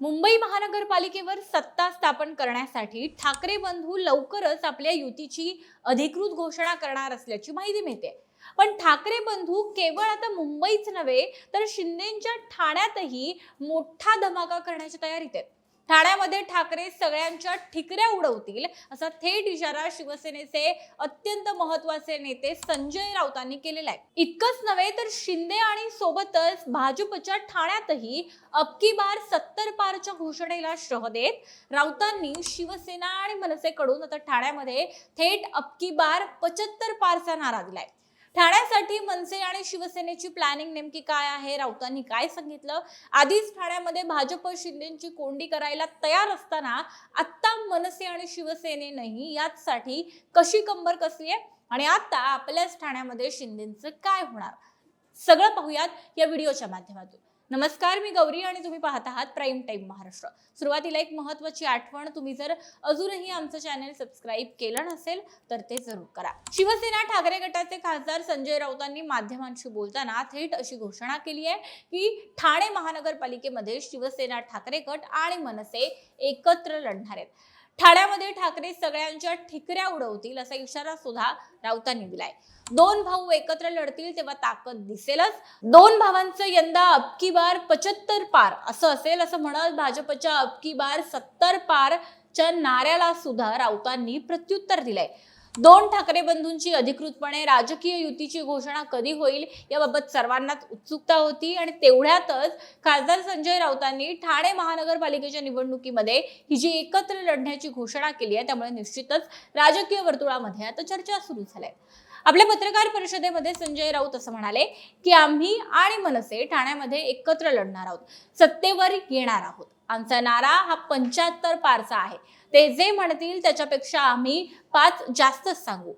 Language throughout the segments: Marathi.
मुंबई महानगरपालिकेवर सत्ता स्थापन करण्यासाठी ठाकरे बंधू लवकरच आपल्या युतीची अधिकृत घोषणा करणार असल्याची माहिती मिळते. पण ठाकरे बंधू केवळ आता मुंबईच नव्हे तर शिंदेच्या ठाण्यातही मोठा धमाका करण्याच्या तयारीत आहेत. ठाण्यामध्ये ठाकरे सगळ्यांच्या ठिकऱ्या उडवतील असा थेट इशारा शिवसेनेचे अत्यंत महत्त्वाचे नेते संजय राऊतांनी केलेला आहे. इतकंच नव्हे तर शिंदे आणि सोबतच भाजपच्या ठाण्यातही अबकी बार सत्तर पारच्या घोषणेला श्रह देत राऊतांनी शिवसेना आणि मनसेकडून आता ठाण्यामध्ये थेट अबकी बार पचत्तर पारचा नारा दिलाय. ठाण्यासाठी मनसे आणि शिवसेनेची प्लॅनिंग नेमकी काय आहे? राऊतांनी काय सांगितलं? आधीच ठाण्यामध्ये भाजप शिंदेची कोंडी करायला तयार असताना आत्ता मनसे आणि शिवसेनेनंही याचसाठी कशी कंबर कसली आहे? आणि आता आपल्याच ठाण्यामध्ये शिंदेचं काय होणार? सगळं पाहूयात या व्हिडिओच्या माध्यमातून. नमस्कार मी गौरी आणि तुम्ही पाहत आहात प्राईम टाईम महाराष्ट्र. सुरुवातीला एक महत्वाची आठवण तुम्ही जर अजूनही आमचं चॅनल सबस्क्राईब केलं नसेल तर ते जरूर करा. शिवसेना ठाकरे गटाचे खासदार संजय राऊतांनी माध्यमांशी बोलताना थेट अशी घोषणा केली आहे की ठाणे महानगरपालिकेमध्ये शिवसेना ठाकरे गट आणि मनसे एकत्र लढणार आहेत. ठाण्यामध्ये ठाकरे सगळ्यांच्या ठिकऱ्या उडवतील असा इशारा सुद्धा राऊतांनी दिलाय. दोन भाऊ एकत्र लढतील तेव्हा ताकद दिसेलच. दोन भावांचं यंदा अबकी बार पचत्तर पार. असं असेल असं म्हणत भाजपच्या अबकी बार सत्तर पारच्या नाऱ्याला सुद्धा राऊतांनी प्रत्युत्तर दिलंय. दोन ठाकरे बंधूंची अधिकृतपणे राजकीय युतीची घोषणा कधी होईल याबाबत सर्वांनाच उत्सुकता होती आणि तेवढ्यातच खासदार संजय राऊतांनी ठाणे महानगरपालिकेच्या निवडणुकीमध्ये ही जी एकत्र लढण्याची घोषणा केली आहे त्यामुळे निश्चितच राजकीय वर्तुळामध्ये आता चर्चा सुरू झाल्या आपल्या पत्रकार परिषदेमध्ये संजय राऊत असं म्हणाले की आम्ही आणि मनसे ठाण्यामध्ये एकत्र लढणार आहोत. सत्तेवर येणार आहोत. आमचा नारा हा पंच्याहत्तर पारचा आहे. ते जे म्हणतील त्याच्यापेक्षा आम्ही पाच जास्तच सांगू.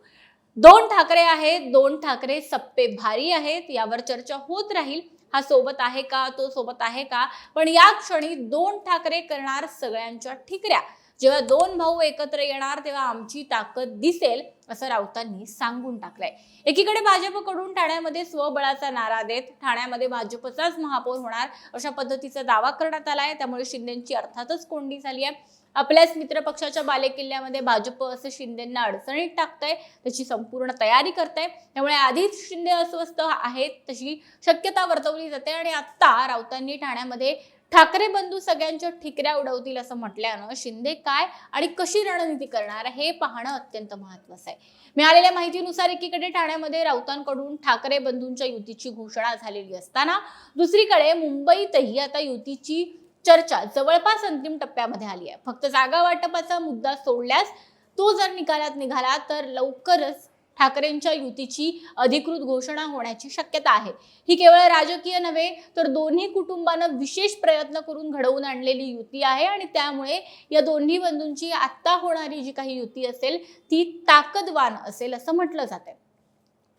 दोन ठाकरे आहेत दोन ठाकरे सप्पे भारी आहेत यावर चर्चा होत राहील. हा सोबत आहे का तो सोबत आहे का? पण या क्षणी दोन ठाकरे करणार सगळ्यांच्या ठिकऱ्या. जेव्हा दोन भाऊ एकत्र येणार तेव्हा आमची ताकद दिसेल असं राऊतांनी सांगून टाकलंय. एकीकडे भाजपकडून ठाण्यामध्ये स्वबळाचा नारा देत ठाण्यामध्ये भाजपचाच महापौर होणार अशा पद्धतीचा दावा करण्यात आला आहे त्यामुळे शिंदेची अर्थातच कोंडी झाली आहे. आपल्याच मित्रपक्षाच्या बालेकिल्ल्यामध्ये भाजप असं शिंदेंना अडचणीत टाकतंय त्याची संपूर्ण तयारी करतंय. त्यामुळे आधीच शिंदे अस्वस्थ आहेत तशी शक्यता वर्तवली जाते. आणि आत्ता राऊतांनी ठाण्यामध्ये ठाकरे बंधू सगळ्यांच्या ठिकऱ्या उडवतील असं म्हटल्यानं शिंदे काय आणि कशी रणनीती करणार हे पाहणं अत्यंत महत्वाचं आहे. मिळालेल्या माहितीनुसार एकीकडे ठाण्यामध्ये राऊतांकडून ठाकरे बंधूंच्या युतीची घोषणा झालेली असताना दुसरीकडे मुंबईतही आता युतीची चर्चा जवळपास अंतिम टप्प्यामध्ये आली आहे. फक्त जागा वाटपाचा मुद्दा सोडल्यास तो जर निकालात निघाला तर लवकरच ठाकरेंच्या युतीची अधिकृत घोषणा होण्याची शक्यता आहे. ही केवळ राजकीय नव्हे तर दोन्ही कुटुंबानं विशेष प्रयत्न करून घडवून आणलेली युती आहे आणि त्यामुळे या दोन्ही बंधूंची आत्ता होणारी जी काही युती असेल ती ताकदवान असेल असं म्हटलं जातं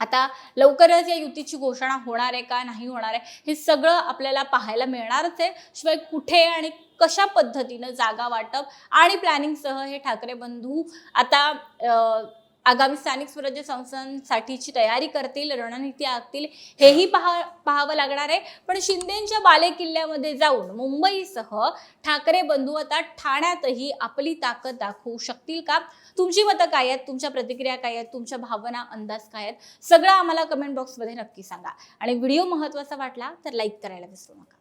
आता लवकरच या युतीची घोषणा होणार आहे का नाही होणार आहे हे सगळं आपल्याला पाहायला मिळणारच आहे. शिवाय कुठे आणि कशा पद्धतीनं जागा वाटप आणि प्लॅनिंगसह हे ठाकरे बंधू आता आगामी स्थानिक स्वराज्य संस्थांसाठीची तयारी करतील रणनीती आखतील हेही पहा पाहावं लागणार आहे. पण शिंदेच्या बालेकिल्ल्यामध्ये जाऊन मुंबईसह ठाकरे बंधू आता ठाण्यातही आपली ताकद दाखवू शकतील का? तुमची मतं काय आहेत? तुमच्या प्रतिक्रिया काय आहेत? तुमच्या भावना अंदाज काय आहेत? सगळं आम्हाला कमेंट बॉक्समध्ये नक्की सांगा. आणि व्हिडिओ महत्त्वाचा वाटला तर लाईक करायला विसरू नका.